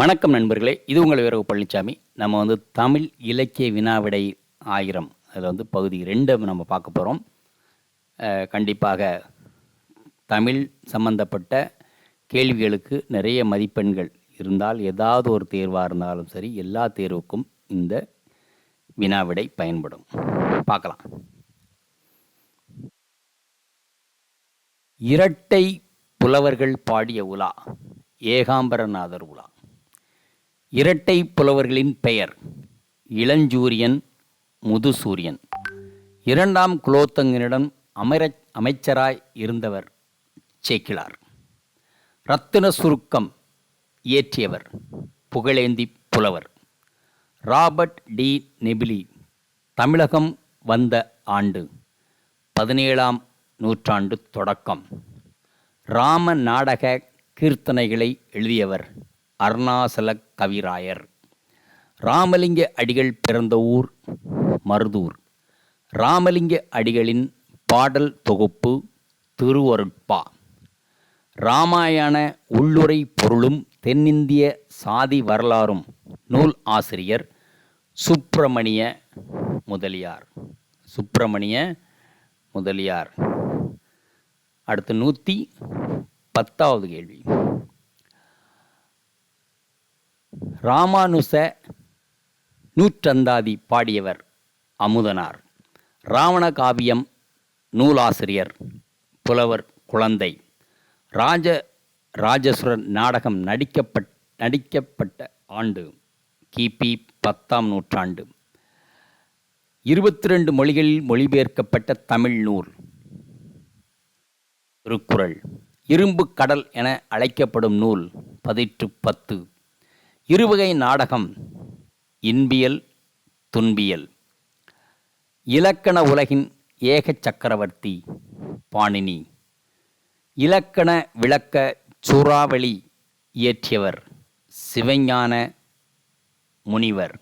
வணக்கம் நண்பர்களே இது உங்கள் வீரகு பழனிசாமி நம்ம வந்து தமிழ் இலக்கிய வினாவிடை ஆயிரம் அதில் வந்து பகுதி ரெண்டு நம்ம பார்க்க போகிறோம் கண்டிப்பாக தமிழ் சம்பந்தப்பட்ட கேள்விகளுக்கு நிறைய மதிப்பெண்கள் இருந்தால் ஏதாவது ஒரு தேர்வாக இருந்தாலும் சரி எல்லா தேர்வுக்கும் இந்த வினாவிடை பயன்படும். பார்க்கலாம். இரட்டை புலவர்கள் பாடிய உலா ஏகாம்பரநாதர் உலா. இரட்டை புலவர்களின் பெயர் இளஞ்சூரியன் முதுசூரியன். இரண்டாம் குலோத்தங்கனிடம் அமர அமைச்சராய் இருந்தவர் சேக்கிழார். ரத்தின சுருக்கம் இயற்றியவர் புகழேந்தி புலவர். ராபர்ட் டி நெபிலி தமிழகம் வந்த ஆண்டு பதினேழாம் நூற்றாண்டு தொடக்கம். ராம நாடக கீர்த்தனைகளை எழுதியவர் அருணாசல கவிராயர். ராமலிங்க அடிகள் பிறந்த ஊர் மருதூர். ராமலிங்க அடிகளின் பாடல் தொகுப்பு திருவருட்பா. இராமாயண உள்ளுரை பொருளும் தென்னிந்திய சாதி வரலாறும் நூல் ஆசிரியர் சுப்பிரமணிய முதலியார். சுப்பிரமணிய முதலியார். அடுத்து நூற்றி பத்தாவது கேள்வி. ராமானுச நூற்றந்தாதி பாடியவர் அமுதனார். ராவண காவியம் நூலாசிரியர் புலவர் குழந்தை. ராஜ ராஜசுரன் நாடகம் நடிக்கப்பட் நடிக்கப்பட்ட ஆண்டு கிபி பத்தாம் நூற்றாண்டு. இருபத்தி ரெண்டு மொழிகளில் மொழிபெயர்க்கப்பட்ட தமிழ் நூல். திருக்குறள். இரும்பு கடல் என அழைக்கப்படும் நூல் பதிற்று பத்து. இருவகை நாடகம் இன்பியல் துன்பியல். இலக்கண உலகின் ஏக சக்கரவர்த்தி பாணினி. இலக்கண விளக்க சூறாவளி இயற்றியவர் சிவஞான முனிவர்.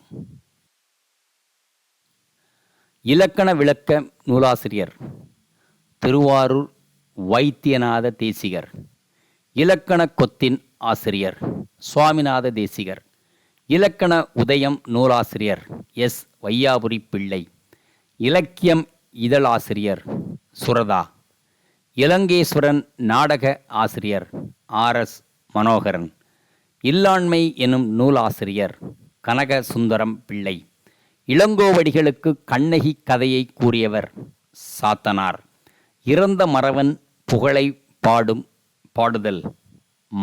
இலக்கண விளக்க நூலாசிரியர் திருவாரூர் வைத்தியநாத தேசிகர். இலக்கண கொத்தின் ஆசிரியர். சுவாமிநாத தேசிகர். இலக்கண உதயம் நூலாசிரியர் எஸ். வையாபுரி பிள்ளை. இலக்கியம் இதழாசிரியர் சுரதா. இலங்கேஸ்வரன் நாடக ஆசிரியர் ஆர். எஸ். மனோகரன். இல்லாண்மை எனும் நூலாசிரியர் கனக சுந்தரம் பிள்ளை. இளங்கோவடிகளுக்கு கண்ணகி கதையை கூறியவர் சாத்தனார். இறந்த மறவன் புகழை பாடும் பாடுதல்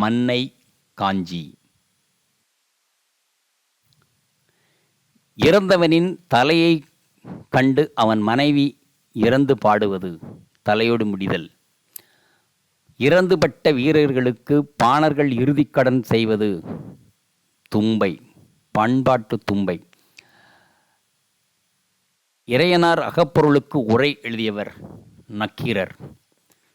மன்னை காஞ்சி. இறந்தவனின் தலையை கண்டு அவன் மனைவி இறந்து பாடுவது தலையோடு முடிதல். இறந்துபட்ட வீரர்களுக்கு பாணர்கள் இறுதிக்கடன் செய்வது தும்பை பண்பாட்டு தும்பை. இறையனார் அகப்பொருளுக்கு உரை எழுதியவர் நக்கீரர்.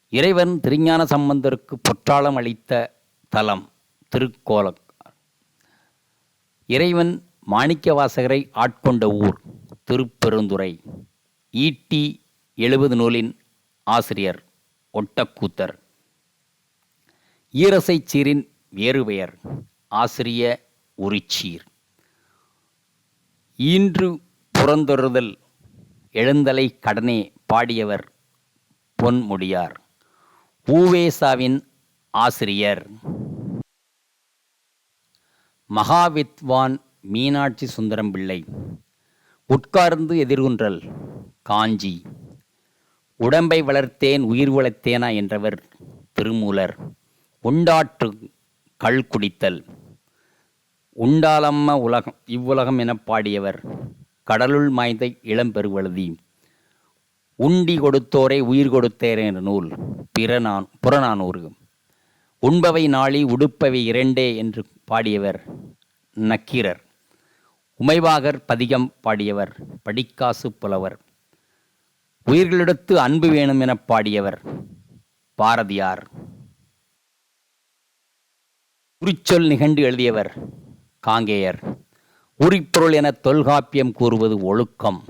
இறைவன் திருஞான சம்பந்தருக்கு பொற்றாளம் அளித்த தலம். திருக்கோல இறைவன் மாணிக்கவாசகரை ஆட்கொண்ட ஊர் திருப்பெருந்துறை. ஈட்டி எழுபது நூலின் ஆசிரியர் ஒட்டக்கூத்தர். ஈரசை சீரின் வேறு பெயர் ஆசிரிய உரிச்சீர். ஈன்று புறந்தொருதல் எழுந்தலை கடனே பாடியவர் பொன்முடியார். ஊவேசாவின் ஆசிரியர். மகாவித்வான் மீனாட்சி சுந்தரம் பிள்ளை உட்கார்ந்து எதிர்குன்றல் காஞ்சி உடம்பை வளர்த்தேன் உயிர் வளர்த்தேனா என்றவர் திருமூலர் உண்டாற்று கள் குடித்தல் உண்டாலம்ம உலகம் இவ்வுலகம் எனப் பாடியவர் கடலுள் மாய்ந்த இளம்பெருவழுதி உண்டி கொடுத்தோரை உயிர் கொடுத்தேர் என்ற நூல் பிறநான் புறநானூறு. உண்பவை நாளி உடுப்பவை இரண்டே என்று பாடியவர் நக்கீரர். உமைவாகர் பதிகம் பாடியவர் படிக்காசு புலவர். உயிர்களிடத்து அன்பு வேணும் என பாடியவர் பாரதியார். உரிச்சொல் நிகண்டு எழுதியவர் காங்கேயர். உரிப்பொருள் என தொல்காப்பியம் கூறுவது ஒழுக்கம்.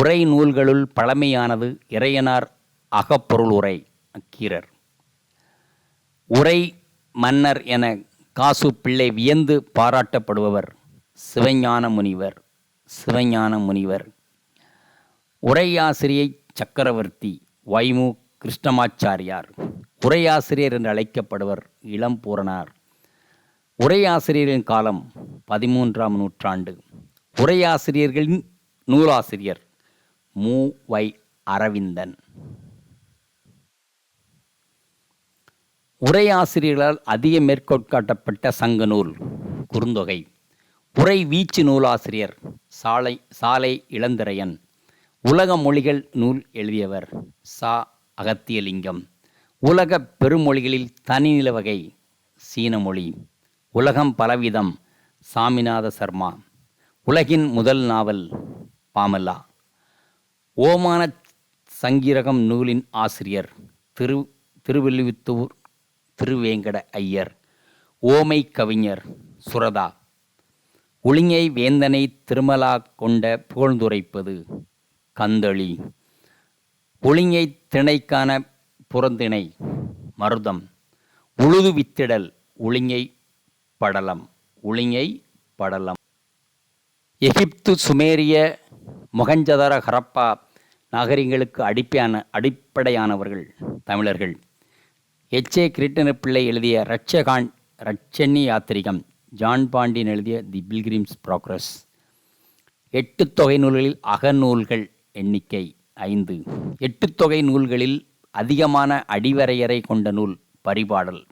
உரை நூல்களுள் பழமையானது இறையனார் அகப்பொருள் உரை அக்கீரர் உரை மன்னர் என காசு பிள்ளை வியந்து பாராட்டப்படுபவர் சிவஞான முனிவர் சிவஞான முனிவர். உரையாசிரியை சக்கரவர்த்தி வைமு கிருஷ்ணமாச்சாரியார். உரையாசிரியர் என்று அழைக்கப்படுவர் இளம்பூரணார் உரையாசிரியரின் காலம் பதிமூன்றாம் நூற்றாண்டு. உரையாசிரியர்களின் நூலாசிரியர் மு. வை. அரவிந்தன். உரையாசிரியர்களால் அதிக மேற்கோட்காட்டப்பட்ட சங்க நூல் குறுந்தொகை. உரை வீச்சு நூலாசிரியர் சாலை சாலை இளந்திரையன். உலக மொழிகள் நூல் எழுதியவர் சா. அகத்தியலிங்கம். உலக பெருமொழிகளில் தனிநில வகை சீன மொழி உலகம் பலவிதம் சாமிநாத சர்மா. உலகின் முதல் நாவல் பாமல்லா. ஓமான சங்கீரகம் நூலின் ஆசிரியர் திரு திருவெல்லுவித்தூர் திருவேங்கட ஐயர் ஓமை கவிஞர் சுரதா. உளிங்கை வேந்தனை திருமலா கொண்ட புகழ்ந்துரைப்பது கந்தளி. ஒளிங்கை திணைக்கான புறந்திணை மருதம். உழுது வித்திடல் உளிங்கை படலம். உளிங்கை படலம். எகிப்து சுமேரிய மொகஞ்சதர ஹரப்பா நாகரிகங்களுக்கு அடிப்பையான அடிப்படையானவர்கள் தமிழர்கள். எச். ஏ. பிள்ளை எழுதிய ரட்சகான் ரட்சணி யாத்திரிகம் ஜான் பாண்டியன் எழுதிய தி பில்கிரிம்ஸ் ப்ராக்ரஸ். எட்டு தொகை நூல்களில் அகநூல்கள் எண்ணிக்கை ஐந்து. எட்டு தொகை நூல்களில் அதிகமான அடிவரையறை கொண்ட நூல் பரிபாடல்.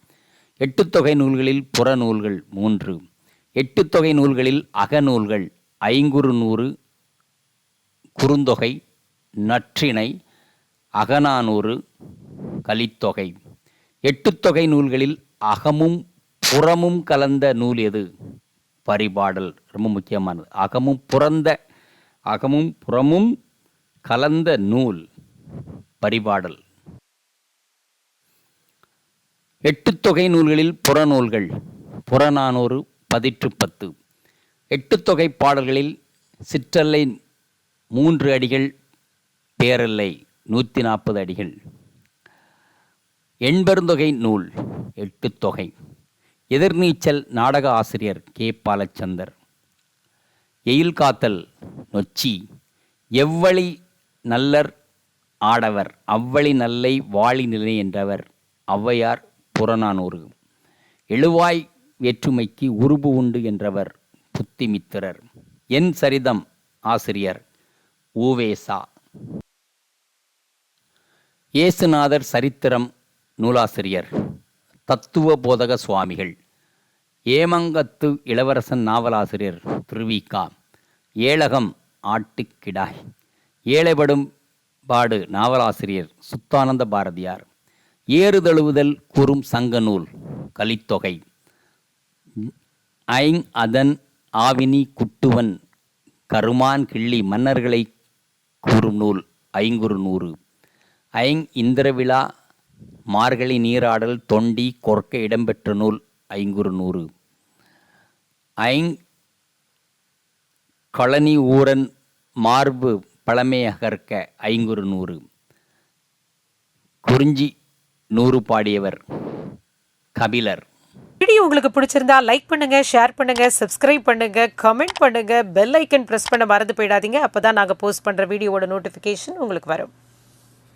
எட்டு தொகை நூல்களில் புறநூல்கள் மூன்று. எட்டு தொகை நூல்களில் அகநூல்கள் ஐங்குறு நூறு குறுந்தொகை நற்றிணை அகநானூறு கலித்தொகை. எட்டுத்தொகை நூல்களில் அகமும் புறமும் கலந்த நூல் எது? பரிபாடல். ரொம்ப முக்கியமானது. அகமும் புறந்த அகமும் புறமும் கலந்த நூல். பரிபாடல். எட்டுத்தொகை நூல்களில் புறநூல்கள். புறநானூறு பதிற்று பத்து. எட்டுத்தொகை பாடல்களில் சிற்றல்லை மூன்று அடிகள் பேரல்லை நூற்றி நாற்பது அடிகள். எண்பெருந்தொகை நூல் எட்டு தொகை. எதிர்நீச்சல் நாடக ஆசிரியர் கே. பாலச்சந்தர். எயில் காத்தல் நொச்சி. எவ்வழி நல்லர் ஆடவர் அவ்வழி நல்லை வாழி நிலை என்றவர் ஔவையார் புறநானூறு. எழுவாய் வேற்றுமைக்கு உருபு உண்டு என்றவர் புத்திமித்திரர் என் சரிதம் ஆசிரியர் ஊவேசா இயேசுநாதர் சரித்திரம் நூலாசிரியர் தத்துவ போதக சுவாமிகள் ஏமங்கத்து இளவரசன் நாவலாசிரியர் திருவிகா ஏழகம் ஆட்டுக்கிடாய். ஏழைப்படும் பாடு நாவலாசிரியர் சுத்தானந்த பாரதியார். ஏறுதழுவுதல் கூறும் சங்க நூல் கலித்தொகை. ஐங் அதன் ஆவினி குட்டுவன் கருமான் கிள்ளி மன்னர்களை கூறும் நூல் ஐங்குறு நூறு ஐங் இந்திரவிழா மார்கழி நீராடல் தொண்டி கொற்க இடம்பெற்ற நூல் ஐங்குறு நூறு. ஐங் களனி ஊரன் மார்பு பழமையகற்க ஐங்குறு நூறு. குறிஞ்சி நூறு பாடியவர் கபிலர். வீடியோ உங்களுக்கு பிடிச்சிருந்தா லைக் பண்ணுங்க ஷேர் பண்ணுங்க சப்ஸ்கிரைப் பண்ணுங்க கமெண்ட் பண்ணுங்க பெல் ஐக்கன் ப்ரெஸ் பண்ண மறந்து போயிடாதீங்க. அப்போதான் நாங்கள் போஸ்ட் பண்ற வீடியோவோட நோட்டிஃபிகேஷன் உங்களுக்கு வரும்.